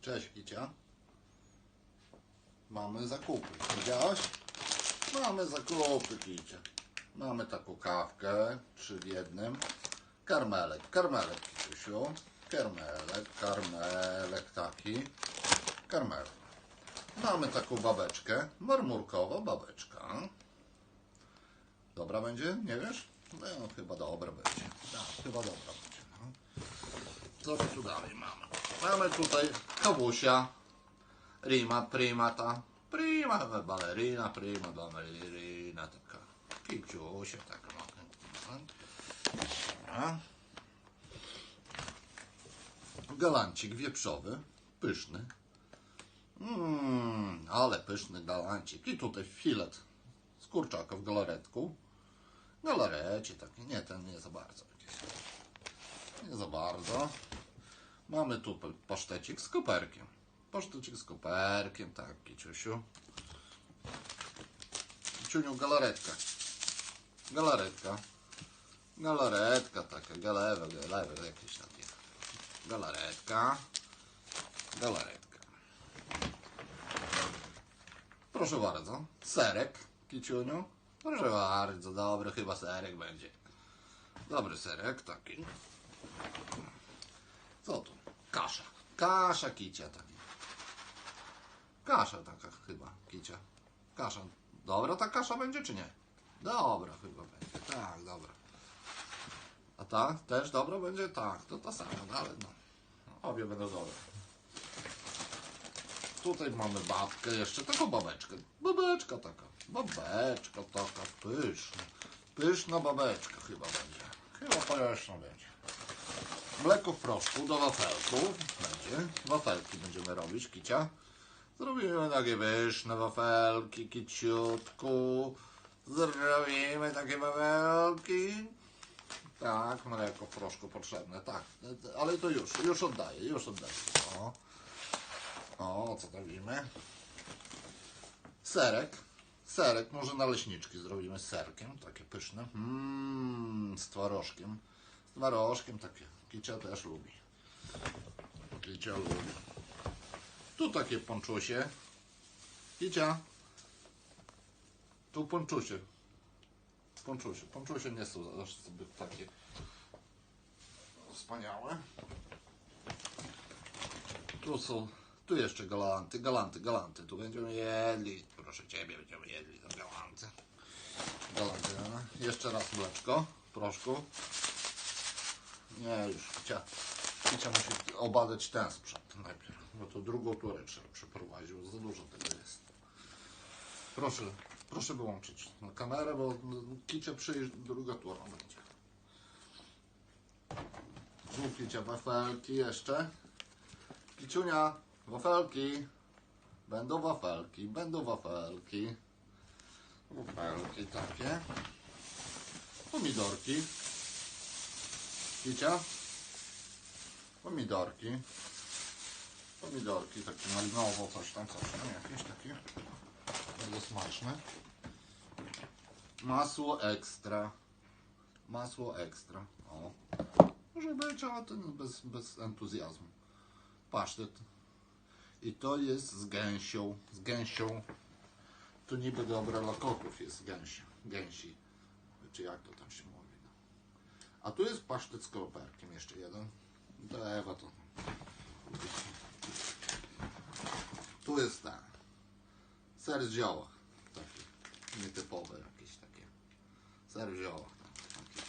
Cześć Kicia. Mamy zakupy. Widziałaś? Mamy zakupy Kicia. Mamy taką kawkę, trzy w jednym. Karmelek, karmelek Kiciusiu. Karmelek, karmelek taki. Karmelek. Mamy taką babeczkę, marmurkowa babeczka. Dobra będzie? Nie wiesz? No chyba dobra będzie. Tak, chyba dobra będzie. No. Co tu dalej mamy? Mamy tutaj kawusia. Rima, prima ta. Prima, balerina, prima, balerina, taka. Kiciusia, taka. no. Galancik wieprzowy, pyszny. Mmm, ale pyszny galancik. I tutaj filet z kurczaka w galaretku. Galarecie takie, nie, ten nie za bardzo. Nie za bardzo. Mamy tu pa- pasztecik z koperkiem. Pasztecik z koperkiem, tak, Kiciusiu. Kiciuniu, galaretka. Galaretka. Galaretka taka, galewe, galewe, jakieś takie. Galaretka. Galaretka. Proszę bardzo. Serek, Kiciuniu. Proszę bardzo, dobry chyba serek będzie. Dobry serek, taki. Co tu? Kasza. Kasza kicia taka. Kasza taka chyba, kicia. Kasza. Dobra ta kasza będzie czy nie? Dobra chyba będzie. Tak, dobra. A ta też dobra będzie? Tak, to ta sama, no ale no. Obie będą dobre. Tutaj mamy babkę jeszcze, taką babeczkę. Babeczka taka. Babeczka taka pyszna. Pyszna babeczka chyba będzie. Chyba pyszna będzie. Mleko w proszku do wafelków będzie. Wafelki będziemy robić, kicia. Zrobimy takie pyszne wafelki, kiciutku. Zrobimy takie wafelki. Tak, mleko w proszku potrzebne, tak. Ale to już, już oddaję, już oddaję. O, o co to widzimy? Serek. Serek, może naleśniczki zrobimy z serkiem, takie pyszne. Mmm, z twarożkiem. Z twarożkiem takie. Kicia też lubi. Kicia lubi. Tu takie ponczusie. Kicia. Tu ponczusie. Ponczusie. Ponczusie nie są aż zbyt takie wspaniałe. Tu są, tu jeszcze galanty, galanty, galanty. Tu będziemy jedli. Proszę Ciebie, będziemy jedli te galanty. Galanty. no. Jeszcze raz mleczko, w proszku. Nie, już Kicia, Kicia musi obadać ten sprzęt najpierw. Bo to drugą turę trzeba przeprowadzić, bo za dużo tego jest. Proszę, proszę wyłączyć na kamerę, bo Kicia przyjdzie, druga tura będzie. Znów Kicia, wafelki jeszcze. Kiciunia, wafelki. Będą wafelki, będą wafelki. Wafelki takie. Pomidorki. Kicia. Pomidorki. Pomidorki takie malinowo, coś tam, coś tam, jakieś takie. Bardzo smaczne. Masło ekstra. Masło ekstra. O. Może być, ale to bez, bez entuzjazmu. Pasztet. I to jest z gęsią. Z gęsią. To niby dobre dla jest gęsi. Gęsi. Czy jak to tam się mówi. No. A tu jest pasztet z koperkiem. Jeszcze jeden. Ewa to. Tu jest ten. Ser z zioła. Takie. Nietypowe jakieś takie. Ser w ziołach. Takie.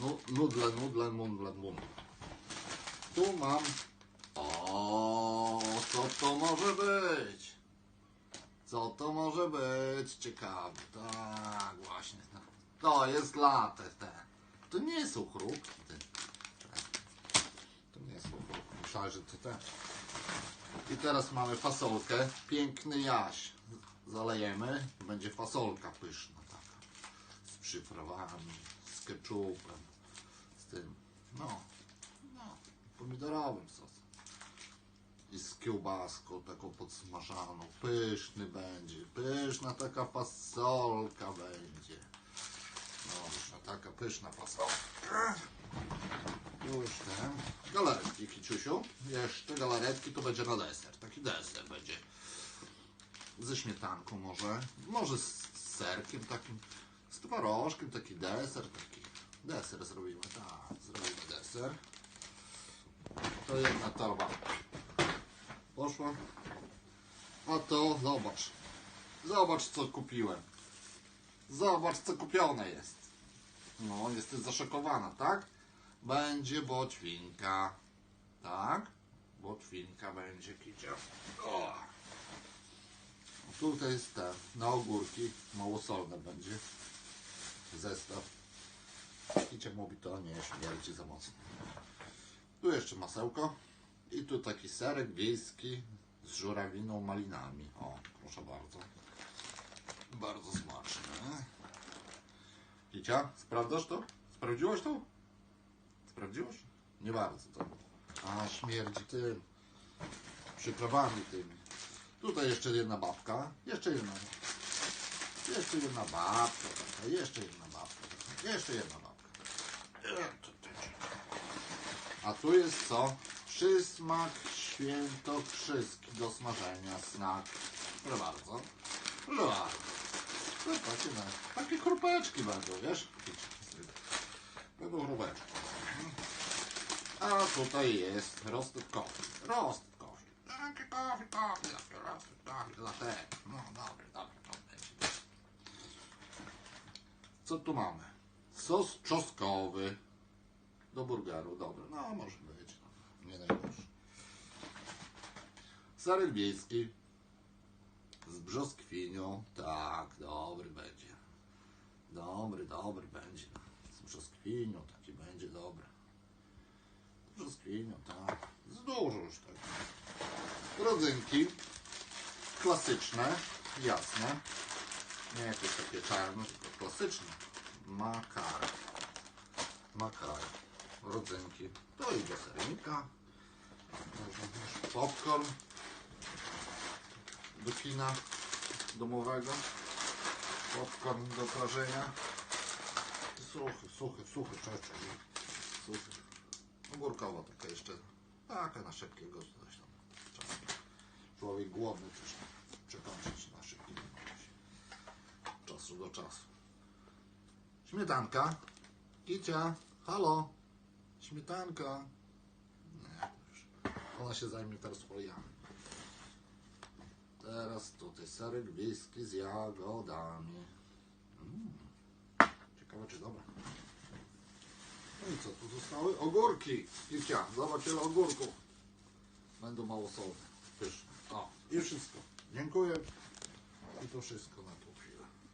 Nu- Nudle, nudle, nudle, nudle. Tu mam. O, co to może być? Co to może być? Ciekawe. Tak, właśnie. To jest latę te. To nie są chrupki. To nie są chrupki. Myślałem, że to te. I teraz mamy fasolkę. Piękny jaś. Zalejemy. Będzie fasolka pyszna taka. Z przyprawami, z keczupem, z tym. No. no pomidorowym sosem. I z kiełbaską taką podsmażaną. Pyszny będzie. Pyszna taka fasolka będzie. Dobrze, taka pyszna fasolka. Już ten. Galaretki, Kiciusiu. Jeszcze galaretki to będzie na deser. Taki deser będzie. Ze śmietanką może. Może z serkiem takim. Z twarożkiem taki deser. Taki deser zrobimy. Tak, zrobimy deser. To jedna torba. Poszła. A to zobacz. Zobacz co kupiłem. Zobacz co kupione jest. No, jesteś zaszokowana, tak? Będzie botwinka. Tak? Botwinka będzie kicia. O. Tutaj jest ten, na ogórki, małosolne będzie. Zestaw. Kicia mówi to nie śmierdzi za mocno. Tu jeszcze masełko. I tu taki serek wiejski z żurawiną malinami. O, proszę. Bardzo smaczne. Kicia, sprawdzasz to? Sprawdziłaś to? Sprawdziłaś? Nie bardzo to. A, śmierdzi tym. Przyprawami tymi. Tutaj jeszcze jedna babka. Jeszcze jedna. Jeszcze jedna babka. Jeszcze jedna babka. Jeszcze jedna babka. A tu jest co? Przysmak świętokrzyski do smażenia. Snak. Proszę bardzo. Proszę bardzo. Takie, no, takie chrupeczki będą, wiesz? Będą chrupeczki. A tutaj jest roasted coffee. Roasted coffee. Taki coffee, coffee, taki roasted coffee, latte. No dobry, dobry, dobry. Co tu mamy? Sos czosnkowy. Do burgeru, dobry. No może być. Nie najgorszy. Serek wiejski. Z brzoskwinią. Tak, dobry będzie. Dobry, dobry będzie. Z brzoskwinią taki będzie dobry. Z brzoskwinią, tak. Z dużo już tak. Rodzynki. Klasyczne, jasne. Nie jakieś takie czarne, tylko klasyczne. Makar. Makar. Rodzynki. To i do sernika. Popcorn do kina domowego. Popcorn do prażenia. Suchy, suchy, suchy czeczek. Suchy. Ogórkowo taka jeszcze. Taka na szybkiego coś tam. Człowiek głodny tam przekończyć na szybkim od czasu do czasu. Śmietanka. Kicia. Halo. Śmietanka. Nie, już. Ona się zajmie teraz foliami. Teraz tutaj serek wiejski z jagodami. Mm. Ciekawe czy dobre. No i co tu zostały? Ogórki. Kicia, zobacz ile ogórków. Będą mało solne. Pyszne. O, i wszystko. Dziękuję. I to wszystko na chwilę.